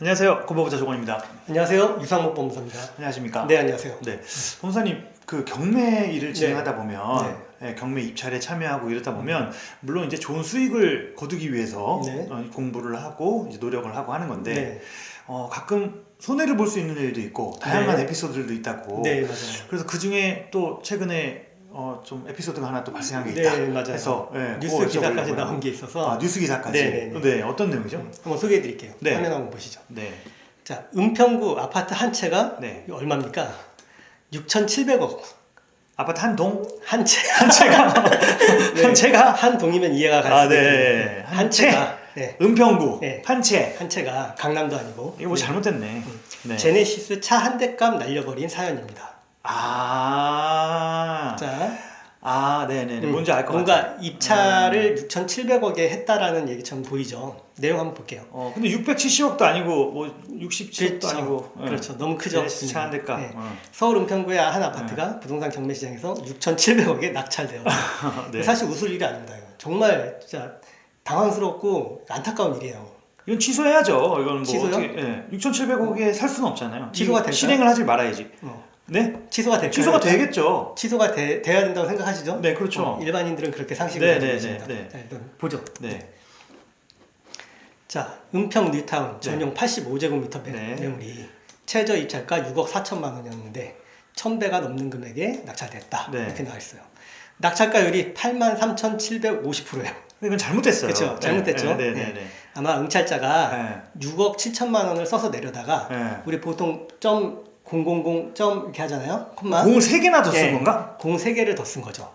안녕하세요. 고법부자 조건입니다. 안녕하세요. 유상목 법무사입니다. 안녕하십니까? 네, 안녕하세요. 네. 법무사님 그 경매 일을 진행하다 보면 네. 예, 경매 입찰에 참여하고 이러다 보면 물론 이제 좋은 수익을 거두기 위해서 네. 어, 공부를 하고 이제 노력을 하고 하는 건데 네, 어, 가끔 손해를 볼 수 있는 일도 있고 다양한 네. 에피소드들도 있다고. 네, 맞아요. 그래서 그 중에 또 최근에 어, 좀 에피소드가 하나 또 발생한 게 네, 있다. 맞아요. 해서 예, 뉴스 기사까지. 나온 게 있어서 아, 뉴스 기사까지. 네, 네, 네. 네, 어떤 내용이죠? 한번 소개해 드릴게요. 네. 화면 한번 보시죠. 네. 자, 은평구 아파트 한 채가 네. 얼마입니까? 6,700억. 아파트 한 동? 한 채. 한 채가 네. 한 채가 한 동이면 이해가 갈 아, 네. 있겠네요. 한한 채. 채가 네. 은평구 네. 한 채. 한 채가 강남도 아니고 이거 뭐 네. 잘못됐네. 네. 제네시스 차 한 대 값 날려버린 사연입니다. 아. 자, 아, 네, 네. 음, 뭔지 알것 뭔가 같아요. 입찰을 6,700억에 했다라는 얘기처럼 보이죠. 내용 한번 볼게요. 어, 근데 670억도 아니고 뭐 67억도 그렇죠. 아니고. 예. 그렇죠. 너무 크죠. 차한 대값. 네. 어. 서울 은평구의 한 아파트가 부동산 경매 시장에서 6,700억에 낙찰되었다. 네. 사실 웃을 일이 아닙니다. 정말 진짜 당황스럽고 안타까운 일이에요. 이건 취소해야죠. 이건 뭐 취소요? 어떻게 예. 6,700억에 살 수는 없잖아요. 취소가 될까요? 실행을 하지 말아야지. 어. 네? 취소가 될까요? 취소가 되겠죠. 취소가 돼, 돼야 된다고 생각하시죠? 네, 그렇죠. 어, 일반인들은 그렇게 상식을 네, 가지고 네, 계십니다. 네, 네. 자, 일단 보죠. 네. 자, 은평 뉴타운 전용 85제곱미터 매, 네. 매물이 최저 입찰가 6억 4천만 원이었는데 1,000배가 넘는 금액에 낙찰됐다. 네. 이렇게 나와 있어요. 낙찰가율이 8만 3,750%예요. 이건 잘못됐어요. 그쵸, 잘못됐죠. 네, 네, 네. 네. 네. 아마 응찰자가 네. 6억 7천만 원을 써서 내려다가 네. 우리 보통 점 000, 점 이렇게 하잖아요. 콤마. 공을 세 개나 더 쓴 예, 건가? 공 3개를 더 쓴 거죠.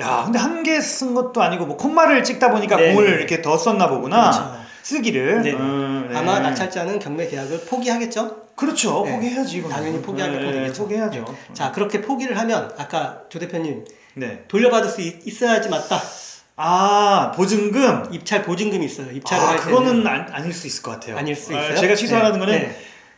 야, 근데 한 개 쓴 것도 아니고 뭐 콤마를 찍다 보니까 네, 공을 네. 이렇게 더 썼나 보구나. 그렇죠. 쓰기를. 네. 음, 네. 아마 낙찰자는 경매 계약을 포기하겠죠? 그렇죠. 네. 포기해야지. 당연히 포기하게 되겠죠. 포기해야죠. 자, 그렇게 포기를 하면 아까 조 대표님 네. 돌려받을 수 있, 있어야지 맞다. 아 보증금. 입찰 보증금이 있어요. 입찰을 아할 때는 그거는 안, 아닐 수 있을 것 같아요. 아닐 수 아, 있어요. 제가 취소하라는 네. 거는 네.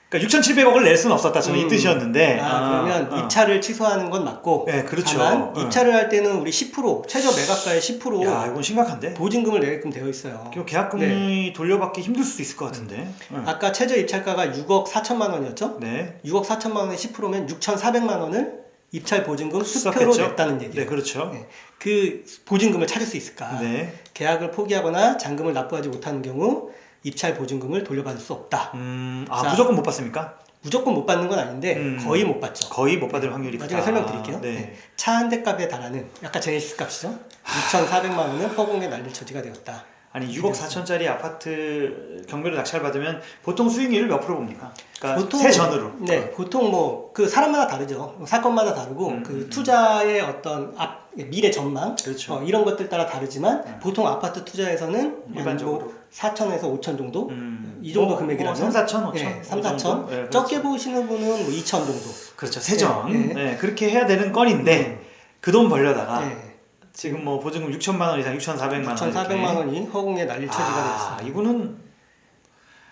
그러니까 6,700억을 낼 수는 없었다. 저는 이 음. 뜻이었는데. 아, 그러면 어. 입찰을 취소하는 건 맞고 네, 그렇죠. 다만 어. 입찰을 할 때는 우리 10% 최저 매각가의 10%야 이건 심각한데. 보증금을 내게끔 되어 있어요. 이거 계약금이 돌려받기 힘들 수도 있을 것 같은데. 네. 아까 최저 입찰가가 6억 4천만 원이었죠? 네. 6억 4천만 원의 10%면 6,400만 원을 입찰 보증금 수표로? 냈다는 얘기예요. 네, 그렇죠. 네. 그 보증금을 찾을 수 있을까? 네. 계약을 포기하거나 잔금을 납부하지 못하는 경우 입찰 보증금을 돌려받을 수 없다. 음, 아 자. 무조건 못 받습니까? 무조건 못 받는 건 아닌데 음. 거의 못 받죠. 거의 못 받을 확률이 나중에 크다. 설명드릴게요. 네. 차 한 대 값에 달하는 약간 제네시스 값이죠. 6,400만 원은 허공에 날릴 처지가 되었다. 아니 6억 4천짜리 아파트 경매로 낙찰 받으면 보통 수익률을 몇 프로 봅니까? 그러니까 세 전으로. 네, 보통 뭐 그 사람마다 다르죠. 사건마다 다르고 음, 그 음, 투자의 어떤 앞 미래 전망 그렇죠. 어, 이런 것들 따라 다르지만 네. 보통 아파트 투자에서는 일반적으로. 4천에서 5천 정도 음. 이 정도 뭐, 금액이라면 뭐 3, 4천, 5천. 네, 3, 이 정도? 4천. 네, 그렇죠. 적게 보시는 분은 뭐 2천 정도. 그렇죠. 세전. 네, 네, 그렇게 해야 되는 건인데 그 돈 벌려다가 네. 지금 뭐 보증금 6천만 원 이상 6,400만 원. 6,400만 원이 허공에 날릴 처지가 아, 되었습니다. 이거는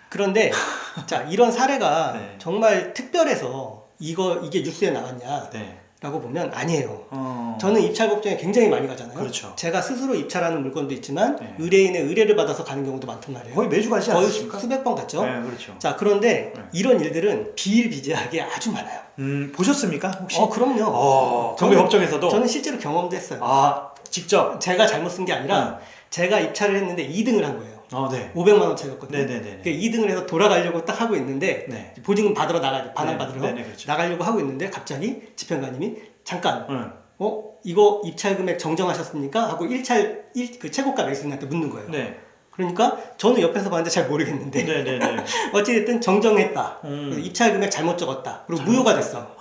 그런데 자 이런 사례가 네. 정말 특별해서 이거 이게 뉴스에 나왔냐라고 네. 보면 아니에요. 어. 저는 입찰 법정에 굉장히 많이 가잖아요. 그렇죠. 제가 스스로 입찰하는 물건도 있지만 네. 의뢰인의 의뢰를 받아서 가는 경우도 많단 말이에요. 거의 매주 가지 거의 않습니까? 수백 번 갔죠. 네, 그렇죠. 자 그런데 네. 이런 일들은 비일비재하게 아주 많아요. 음, 보셨습니까? 혹시? 어 그럼요. 어, 저는- 법정에서도 저는 실제로 경험도 했어요. 아, 직접. 제가 잘못 쓴 게 아니라 제가 입찰을 했는데 2등을 한 거예요. 어, 네. 500만 원짜리였거든요. 네, 네, 네. 그 2등을 해서 돌아가려고 딱 하고 있는데 네. 보증금 받으러 나가 반환 네, 받으러 네, 네, 그렇죠. 나가려고 하고 있는데 갑자기 집행관님이 잠깐 응. 어 이거 입찰 금액 정정하셨습니까? 하고 1찰 1, 그 최고가 매수인한테 묻는 거예요. 네. 그러니까 저는 옆에서 봤는데 잘 모르겠는데 네. 어찌됐든 정정했다. 음. 입찰 금액 잘못 적었다. 그리고 무효가 됐어.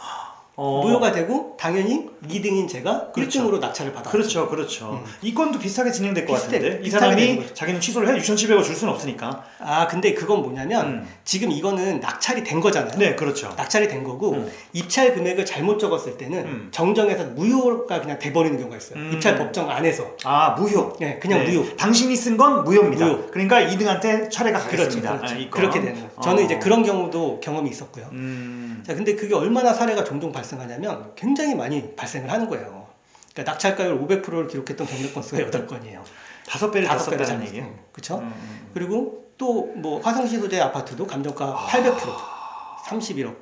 어. 무효가 되고 당연히 2등인 제가 그렇죠. 1등으로 낙찰을 받았죠. 그렇죠, 그렇죠. 음. 이 건도 비슷하게 진행될 것 비슷해, 같은데 이 사람이. 자기는 취소를 해 6,700원 줄 수는 없으니까. 아 근데 그건 뭐냐면 음. 지금 이거는 낙찰이 된 거잖아요. 네, 그렇죠. 낙찰이 된 거고 음. 입찰 금액을 잘못 적었을 때는 음. 정정해서 무효가 그냥 돼버리는 경우가 있어요. 음. 입찰 법정 안에서 아, 무효. 네, 그냥 네. 무효. 당신이 쓴 건 무효입니다. 무효. 그러니까 2등한테 차례가 그렇죠, 가겠습니다. 그렇죠. 아, 이 건. 그렇게 되는 거예요. 저는 어. 이제 그런 경우도 경험이 있었고요. 음. 자, 근데 그게 얼마나 사례가 종종 발 생하냐면 굉장히 많이 발생을 하는 거예요. 그러니까 낙찰가율 500%를 기록했던 경매 건수가 8건이에요. 다섯 배를 다 다섯 배를 잘못 얘기예요. 그렇죠? 음, 음, 그리고 또 뭐 화성시 소재 아파트도 감정가 800% 31억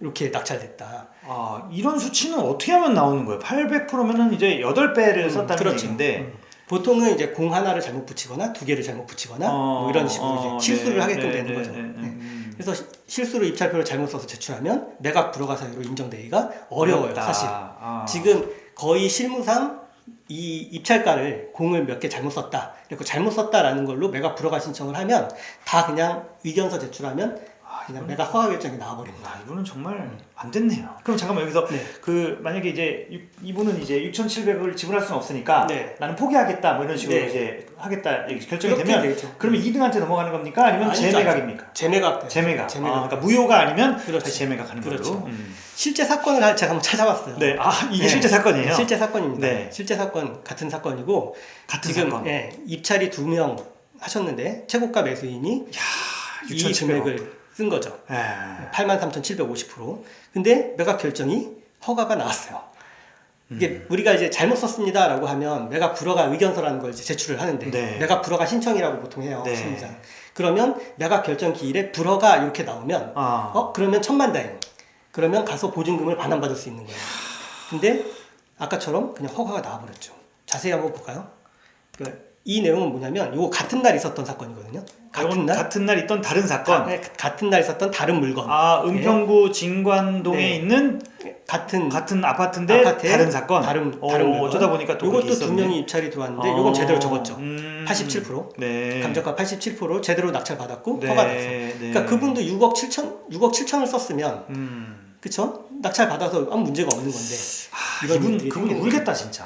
이렇게 낙찰됐다. 아, 이런 수치는 어떻게 하면 나오는 거예요? 800%면은 이제 8배를 음, 썼다는 그렇죠. 얘기인데 음. 보통은 이제 공 하나를 잘못 붙이거나 두 개를 잘못 붙이거나 어, 뭐 이런 식으로 어, 이제 실수를 네, 하게끔 네, 되는 네, 거죠. 네, 네. 네. 음. 그래서 시- 실수로 입찰표를 잘못 써서 제출하면 매각 불허가 사유로 인정되기가 어려워요, 어렵다. 사실. 아. 지금 거의 실무상 이 입찰가를 공을 몇 개 잘못 썼다. 그리고 잘못 썼다라는 걸로 매각 불허가 신청을 하면 다 그냥 의견서 제출하면 아, 그냥 매각 허가 결정이 나와버립니다. 아, 이거는 정말 안 됐네요. 그럼 잠깐만 여기서 네. 그 만약에 이제 육- 이분은 이제 6,700을 지불할 수는 없으니까 네. 나는 포기하겠다 뭐 이런 식으로 네. 이제 하겠다 이렇게 결정이 그렇게 되면 되겠죠. 그러면 2등한테 넘어가는 겁니까? 아니면 아니죠, 재매각입니까? 재매각. 재매각. 재매각. 아, 그러니까 무효가 아니면 그렇죠. 다시 재매각 하는 그렇죠. 걸로. 음. 실제 사건을 하- 제가 한번 찾아봤어요. 네, 아 이게 네. 실제 사건이에요. 실제 사건입니다. 네. 실제 사건 같은 사건이고 같은 지금 사건. 예, 입찰이 두 명 하셨는데 최고가 매수인이 이 6,700억. 금액을 쓴 거죠. 예. 83,750%. 근데 매각 결정이 허가가 나왔어요. 이게 음. 우리가 이제 잘못 썼습니다라고 하면 매각 불허가 의견서라는 걸 이제 제출을 하는데 네. 매각 불허가 신청이라고 보통 해요 네. 심리상. 그러면 매각 결정 기일에 불허가 이렇게 나오면 아. 어 그러면 천만 다행. 그러면 가서 보증금을 반환받을 수 있는 거예요. 근데 아까처럼 그냥 허가가 나와버렸죠. 자세히 한번 볼까요? 그, 이 내용은 뭐냐면 이거 같은 날 있었던 사건이거든요. 같은 날 같은 날 있던 다른 사건. 가- 같은 날 있었던 다른 물건. 아, 은평구 진관동에 네. 있는 같은 같은 아파트인데 다른 사건. 다른 어, 다른 물건. 어쩌다 보니까 또 요것도 두. 명이 입찰이 들어왔는데 어, 요건 제대로 적었죠. 음, 87%. 네. 감정가 87% 제대로 낙찰 받았고 네, 허가 났어. 네. 그러니까 그분도 6억 7천 6억 7천을 썼으면 음. 그쵸? 낙찰 받아서 아무 문제가 없는 건데 아, 이분 그분 울겠다 진짜.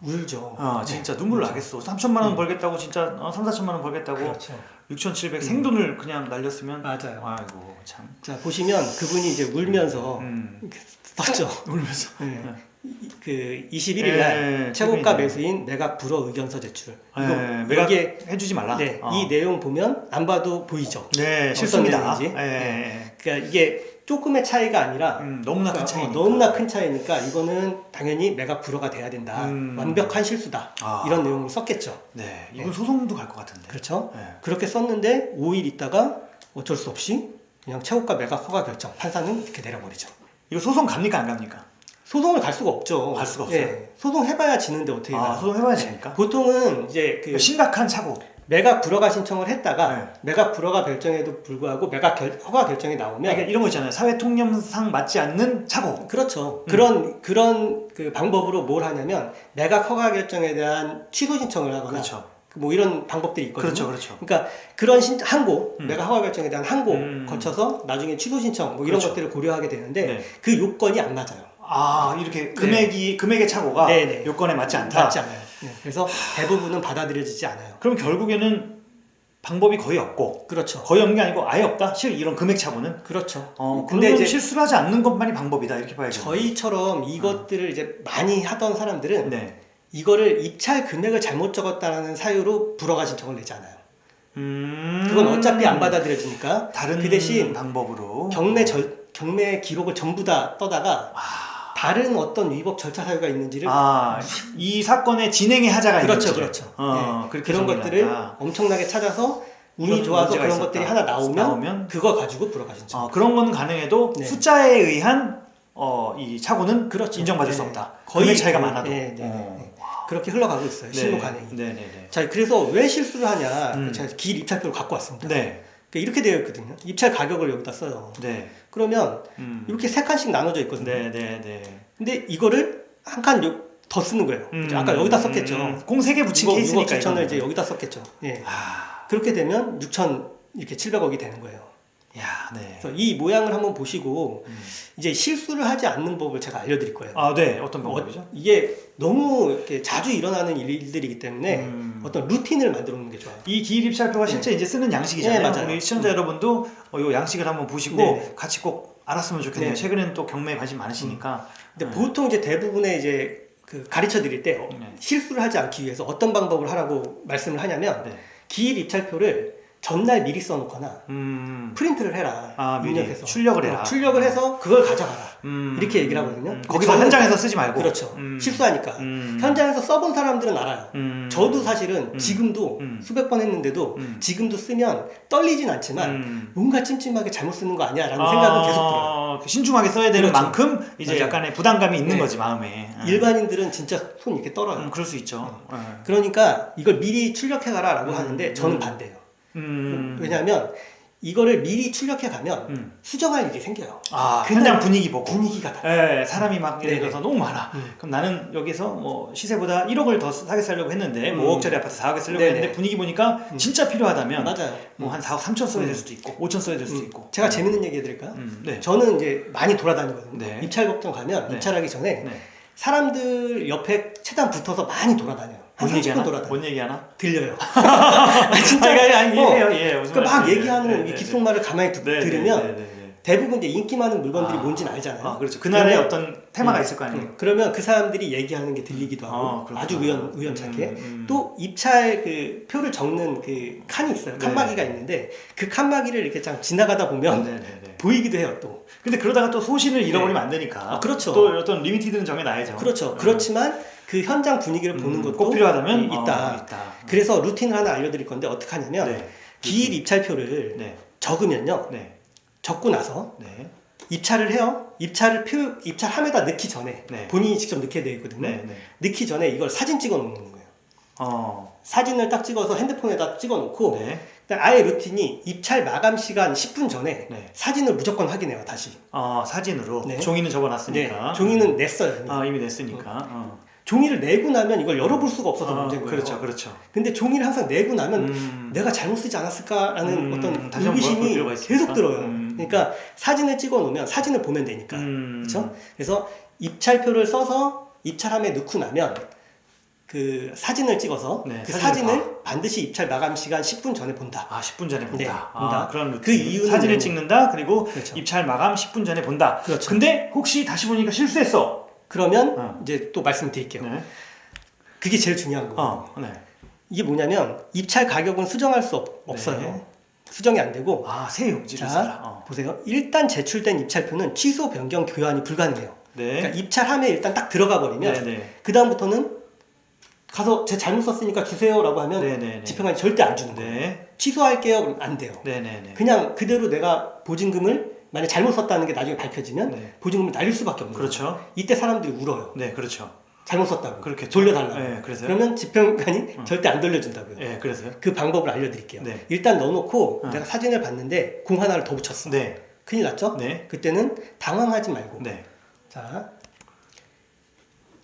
어. 울죠. 아, 진짜 눈물 그렇죠. 나겠어. 3천만 원 음. 벌겠다고 진짜 어, 3, 4천만 원 벌겠다고 그렇죠. 6,700 생돈을 그냥 날렸으면 맞아요. 아이고 참. 자 보시면 그분이 이제 울면서 음. 이렇게 썼죠. 울면서. 네. 이- 그 21일 날 네, 최고가. 매수인 매각 불허 의견서 제출. 네, 이거 매각 여기에 해주지 말라. 네, 어. 이 내용 보면 안 봐도 보이죠. 네, 실수입니다. 예, 예, 네. 그러니까 이게 조금의 차이가 아니라 예. 음, 너무나 큰 그러니까, 차이. 어, 너무나 큰 차이니까 이거는 당연히 매각 불허가 돼야 된다. 음. 완벽한 실수다. 아. 이런 내용을 썼겠죠. 네, 이건 네. 소송도 갈 것 같은데. 그렇죠? 네. 그렇게 썼는데 5일 있다가 어쩔 수 없이 그냥 최고가 매각 허가 결정 판사는 이렇게 내려버리죠. 이거 소송 갑니까 안 갑니까? 소송을 갈 수가 없죠. 갈 수가 없어요? 예, 소송 해봐야 지는데 어떻게 아? 소송 해봐야 됩니까? 보통은 이제 그 심각한 사고. 매각 불허가 신청을 했다가 네. 매각 불허가 결정에도 불구하고 매각 결, 허가 결정이 나오면 그러니까 이런 거 있잖아요. 사회 통념상 맞지 않는 사고. 그렇죠. 음. 그런 그런 그 방법으로 뭘 하냐면 매각 허가 결정에 대한 취소 신청을 하거나 그렇죠. 뭐 이런 방법들이 있거든요. 그렇죠, 그렇죠. 그러니까 그런 신, 항고 음. 매각 허가 결정에 대한 항고 음. 거쳐서 나중에 취소 신청 뭐 이런 그렇죠. 것들을 고려하게 되는데 네. 그 요건이 안 맞아요. 아, 이렇게 금액이 금액의 차고가 네, 네. 요건에 맞지 않다. 맞지 않아요. 네. 그래서 대부분은 받아들여지지 않아요. 그럼 결국에는 방법이 거의 없고 그렇죠. 거의 없는 게 아니고 아예 없다. 실 이런 금액 차고는. 그렇죠. 어, 근데 이제 실수를 하지 않는 것만이 방법이다. 이렇게 봐야죠. 저희처럼 이것들을 이제 많이 하던 사람들은 네. 이거를 입찰 금액을 잘못 적었다는 사유로 불허가 신청을 내지 않아요. 음. 그건 어차피 안 받아들여지니까 다른 그 대신 방법으로 경매 절, 경매 기록을 전부 다 떠다가 아, 다른 어떤 위법 절차 사유가 있는지를 아, 이 사건의 진행의 하자가 그렇죠, 있는지. 그렇죠. 어, 네. 그렇게 그런 것들을 한다. 엄청나게 찾아서 운이 좋아서 그런 있었다. 것들이 하나 나오면, 나오면 그거 가지고 불허가 신청. 어, 그런 거는 가능해도 네. 숫자에 의한 어, 이 차고는 그렇죠. 인정받을 수 네. 없다. 거의 차이가 거의- 많아도. 네, 네, 네, 어. 네. 그렇게 흘러가고 있어요. 실무 관행이. 네, 네, 네. 자, 그래서 왜 실수를 하냐? 음. 제가 길 입찰표를 갖고 왔습니다. 네, 이렇게 되어 있거든요. 입찰 가격을 여기다 써요. 네, 그러면 음. 이렇게 세 칸씩 나눠져 있거든요. 네, 네, 네. 근데 이거를 한 칸 더 쓰는 거예요. 음, 아까 여기다 썼겠죠. 음, 공세 개 붙인 6억, 케이스니까 6억 7천을 이거는. 이제 여기다 썼겠죠. 예. 아, 그렇게 되면 6천 이렇게 700억이 되는 거예요. 야, 네. 그래서 이 모양을 한번 보시고 음. 이제 실수를 하지 않는 법을 제가 알려드릴 거예요. 아, 네, 어떤 방법이죠? 어, 이게 너무 이렇게 자주 일어나는 일들이기 때문에 음. 어떤 루틴을 만들어 놓는 게 좋아요. 이 기입입찰표가 실제 이제 쓰는 양식이잖아요. 네, 맞아요. 우리 시청자 음. 여러분도 어, 이 양식을 한번 보시고 네, 네. 같이 꼭 알았으면 좋겠네요. 네. 최근에는 또 경매에 관심 많으시니까. 근데 음. 보통 이제 대부분의 이제 그 가르쳐 드릴 때 어, 네. 실수를 하지 않기 위해서 어떤 방법을 하라고 말씀을 하냐면 네. 기일 입찰표를 전날 미리 써놓거나 음. 프린트를 해라. 아, 미리 입력해서 출력을 해라. 어, 출력을 해서 그걸 가져가라. 음. 이렇게 얘기를 하거든요. 음, 거기서 현장에서 쓰지 말고. 그렇죠. 음. 실수하니까. 음. 현장에서 써본 사람들은 알아요. 음. 저도 사실은 음. 지금도 음. 수백 번 했는데도 음. 지금도 쓰면 떨리진 않지만 음. 뭔가 찜찜하게 잘못 쓰는 거 아니야라는 생각은 계속 들어요. 아, 신중하게 써야 되는 그렇죠. 만큼 이제 맞아요. 약간의 부담감이 있는 네. 거지 마음에. 음. 일반인들은 진짜 손 이렇게 떨어요. 음, 그럴 수 있죠. 네. 그러니까 이걸 미리 출력해가라라고 음. 하는데 저는 음. 반대예요. 음. 왜냐하면 이거를 미리 출력해 가면 음. 수정할 일이 생겨요. 아, 현장 분위기 보고. 분위기가 다. 예, 사람이 막 예를. 들어서 너무 많아. 음. 그럼 나는 여기서 뭐 시세보다 1억을 더 사게 살려고 했는데 뭐 음. 5억짜리 아파트 4억에 쓰려고 네네. 했는데 분위기 보니까 음. 진짜 필요하다면. 뭐 한 4억 3천 써야 될 음. 수도 있고 5천 써야 될 수도 음. 있고. 제가 재밌는 얘기 해드릴까요? 음, 네. 저는 이제 많이 돌아다니거든요. 네. 입찰법정 가면 네. 입찰하기 전에 네. 사람들 옆에 최대한 붙어서 많이 돌아다녀요. 한뭔 30분 얘기 하나? 돌아다녀요. 뭔 얘기 하나? 들려요. 아, 진짜 아니, 아니, 어. 이해해요, 이해해요. 무슨 그러니까 막 말씀인지. 얘기하는 네, 이 네, 귓속말을 가만히 듣, 네, 네, 들으면 네, 네, 네. 대부분 이제 인기 많은 물건들이 아. 뭔지는 알잖아요. 아, 그렇죠. 그날의 어떤 테마가 음, 있을 거 아니에요. 음, 그러면 그 사람들이 얘기하는 게 들리기도 하고 아. 아주 우연 우연찮게 음, 음. 또 입찰 그 표를 적는 그 칸이 있어요. 네. 칸막이가 있는데 그 칸막이를 이렇게 참 지나가다 보면 네, 네, 네. 보이기도 해요. 또 근데 그러다가 또 소신을 잃어버리면 안 되니까. 아, 그렇죠. 또 어떤 리미티드는 정해놔야죠. 그렇죠. 음. 그렇지만 그 현장 분위기를 보는 음, 것도 꼭 필요하다면 있다. 어, 있다. 그래서 루틴을 하나 알려드릴 건데 어떻게 하냐면 네. 기일 입찰표를 네. 적으면요. 네. 적고 나서 네. 입찰을 해요. 입찰을 표 입찰함에다 넣기 전에 네. 본인이 직접 넣게 되어 있거든요. 네. 네. 넣기 전에 이걸 사진 찍어 놓는 거예요. 어. 사진을 딱 찍어서 핸드폰에다 찍어 놓고 네. 아예 루틴이 입찰 마감 시간 10분 전에 네. 사진을 무조건 확인해요. 다시. 어, 사진으로 네. 종이는 네. 적어놨으니까. 종이는 냈어요. 이미. 아, 이미 냈으니까. 어. 종이를 내고 나면 이걸 열어볼 수가 없어서 아, 문제인 거예요. 그렇죠, 그렇죠. 근데 종이를 항상 내고 나면 음. 내가 잘못 쓰지 않았을까라는 음, 어떤 다시 한번 볼 의구심이 필요가. 계속 들어요. 음. 그러니까 사진을 찍어 놓으면 사진을 보면 되니까. 음. 그렇죠? 그래서 입찰표를 써서 입찰함에 넣고 나면 그 사진을 찍어서 네, 그 사진을 사진을 반드시 입찰 마감 시간 10분 전에 본다. 아, 10분 전에 본다. 네, 아, 본다. 그런 루틴. 그 이유는 사진을 찍는다. 그리고 그렇죠. 입찰 마감 10분 전에 본다. 그렇죠. 근데 혹시 다시 보니까 실수했어. 그러면 어. 이제 또 말씀드릴게요. 네. 그게 제일 중요한 거예요. 어, 네. 이게 뭐냐면 입찰 가격은 수정할 수 없, 없어요. 네. 수정이 안 되고 아, 새 용지를 자. 어. 보세요. 일단 제출된 입찰표는 취소, 변경, 교환이 불가능해요. 네. 그러니까 입찰함에 일단 딱 들어가 버리면 네, 네. 그 다음부터는 가서 제 잘못 썼으니까 주세요라고 하면 네, 네, 네. 집행관이 절대 안 주는 거예요. 네. 취소할게요. 그럼 안 돼요. 네, 네, 네. 그냥 그대로 내가 보증금을 만약 잘못 썼다는 게 나중에 밝혀지면 네. 보증금을 날릴 수밖에 없는 거예요. 그렇죠. 이때 사람들이 울어요. 네, 그렇죠. 잘못 썼다고. 그렇게 돌려달라고. 네, 그래서요. 그러면 집행관이 음. 절대 안 돌려준다고요. 네, 그래서요. 그 방법을 알려드릴게요. 네. 일단 넣어놓고 어. 내가 사진을 봤는데 공 하나를 더 붙였어. 네. 큰일 났죠? 네. 그때는 당황하지 말고 네. 자,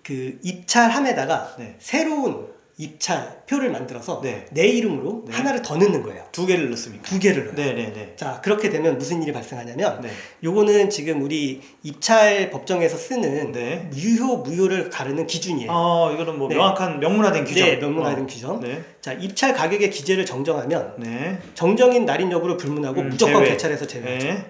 그 입찰함에다가 네. 새로운 입찰 표를 만들어서 네. 내 이름으로 네. 하나를 더 넣는 거예요. 두 개를 넣습니까? 두 개를 넣어요. 네, 네, 네. 자, 그렇게 되면 무슨 일이 발생하냐면 네. 요거는 지금 우리 입찰 법정에서 쓰는 네. 유효 무효를 가르는 기준이에요. 어, 이거는 뭐 네. 명확한 명문화된 규정. 네, 명문화된 어. 규정. 네. 자, 입찰 가격의 기재를 정정하면 네. 정정인 날인 여부를 불문하고 음, 무조건 제외. 개찰해서 제외하죠. 네.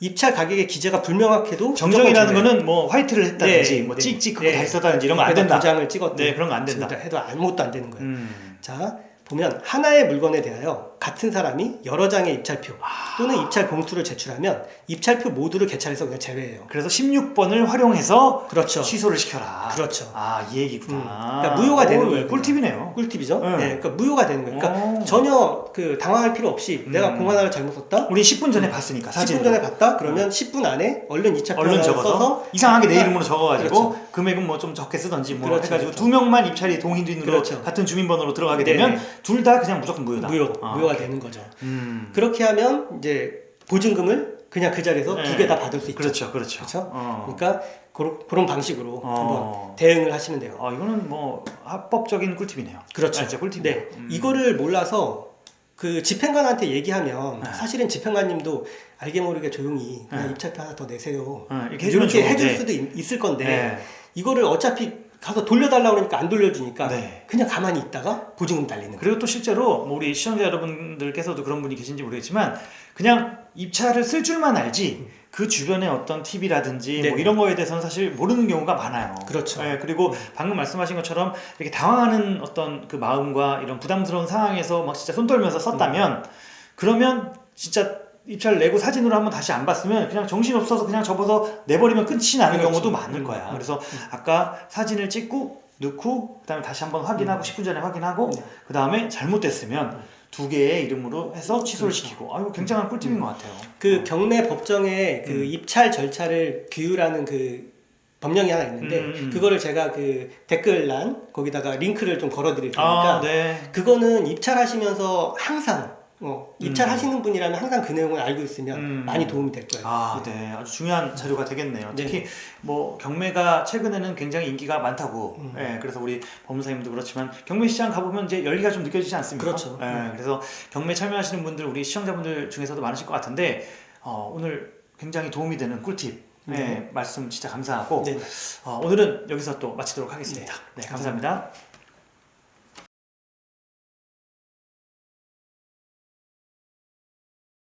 입찰 가격의 기재가 불명확해도 정정이라는. 거는 뭐 화이트를 했다든지 네, 뭐 네. 찍찍 네. 다시 썼다든지 이런 거 안 된다. 도장을 찍었든 네, 그런 거 안 된다. 해도 아무것도 안 되는 거예요. 음. 자 보면 하나의 물건에 대하여 같은 사람이 여러 장의 입찰표 아. 또는 입찰 봉투를 제출하면 입찰표 모두를 개찰해서 그냥 제외해요. 그래서 16번을 활용해서 그렇죠. 취소를 시켜라. 그렇죠. 아, 이 얘기구나. 음. 그러니까 무효가 되는 오, 거예요, 꿀팁이네요. 꿀팁이죠. 네. 네. 그러니까 무효가 되는 거예요. 그러니까 오. 전혀 그 당황할 필요 없이 내가 음. 공 하나를 잘못 썼다. 우리 10분 전에 봤으니까 사진. 10분 전에 봤다. 그러면 10분 안에 얼른 입찰표 얼른 적어서 써서 이상하게 내 아, 이름으로 적어가지고 그렇죠. 금액은 뭐 좀 적게 쓰던지 뭐 그렇죠, 해가지고 그렇죠. 두 명만 입찰이 동의되는 그렇죠. 같은 주민번호로 들어가게 네네. 되면 둘 다 그냥 무조건 무효다. 무효 아. 무효가 되는 거죠. 음. 그렇게 하면 이제 보증금을 그냥 그 자리에서 네. 두개 다 받을 수 있죠. 그렇죠, 그렇죠. 그렇죠? 어. 그러니까 그런, 그런 방식으로 어. 한번 대응을 하시면 돼요. 어, 이거는 뭐 합법적인 꿀팁이네요. 그렇죠. 아, 진짜 꿀팁이네요. 네, 음. 이거를 몰라서 그 집행관한테 얘기하면 네. 사실은 집행관님도 알게 모르게 조용히 그냥 네. 입찰표 하나 더 내세요. 어, 이렇게 해주면 이렇게. 해줄 수도 있, 있을 건데 네. 이거를 어차피 가서 돌려달라고 그러니까 안 돌려주니까 네. 그냥 가만히 있다가 보증금 거예요. 그리고 또 실제로 뭐 우리 시청자 여러분들께서도 그런 분이 계신지 모르겠지만 그냥 입찰을 쓸 줄만 알지 그 주변의 어떤 팁이라든지 뭐 네네. 이런 거에 대해서는 사실 모르는 경우가 많아요. 그렇죠. 네, 그리고 방금 말씀하신 것처럼 이렇게 당황하는 어떤 그 마음과 이런 부담스러운 상황에서 막 진짜 손 떨면서 썼다면 그러면 진짜 입찰 내고 사진으로 한번 다시 안 봤으면 그냥 정신 없어서 그냥 접어서 내버리면 끝이 나는 그렇죠. 경우도 많을 음, 거야. 음, 그래서 아까 사진을 찍고 넣고 그다음에 다시 한번 확인하고 10분 전에 확인하고 네. 그다음에 잘못됐으면 두 개의 이름으로 해서 취소를 그렇죠. 시키고 아이고 굉장한 꿀팁인 것 같아요. 그 경매 법정에 그 음. 입찰 절차를 규율하는 그 법령이 하나 있는데 음, 음. 그거를 제가 그 댓글란 거기다가 링크를 좀 걸어드릴 아, 테니까 네. 그거는 입찰하시면서 항상 어, 입찰하시는 분이라면 항상 그 내용을 알고 있으면 음. 많이 도움이 될 거예요. 아, 네. 아주 중요한 자료가 되겠네요. 네. 특히 뭐 경매가 최근에는 굉장히 인기가 많다고. 음. 예, 그래서 우리 법무사님도 그렇지만 경매 시장 가보면 이제 열기가 좀 느껴지지 않습니까? 그렇죠. 예, 음. 그래서 경매 참여하시는 분들 우리 시청자분들 중에서도 많으실 것 같은데 어, 오늘 굉장히 도움이 되는 꿀팁. 예, 네. 말씀 진짜 감사하고 네. 어, 오늘은 여기서 또 마치도록 하겠습니다. 네, 감사합니다.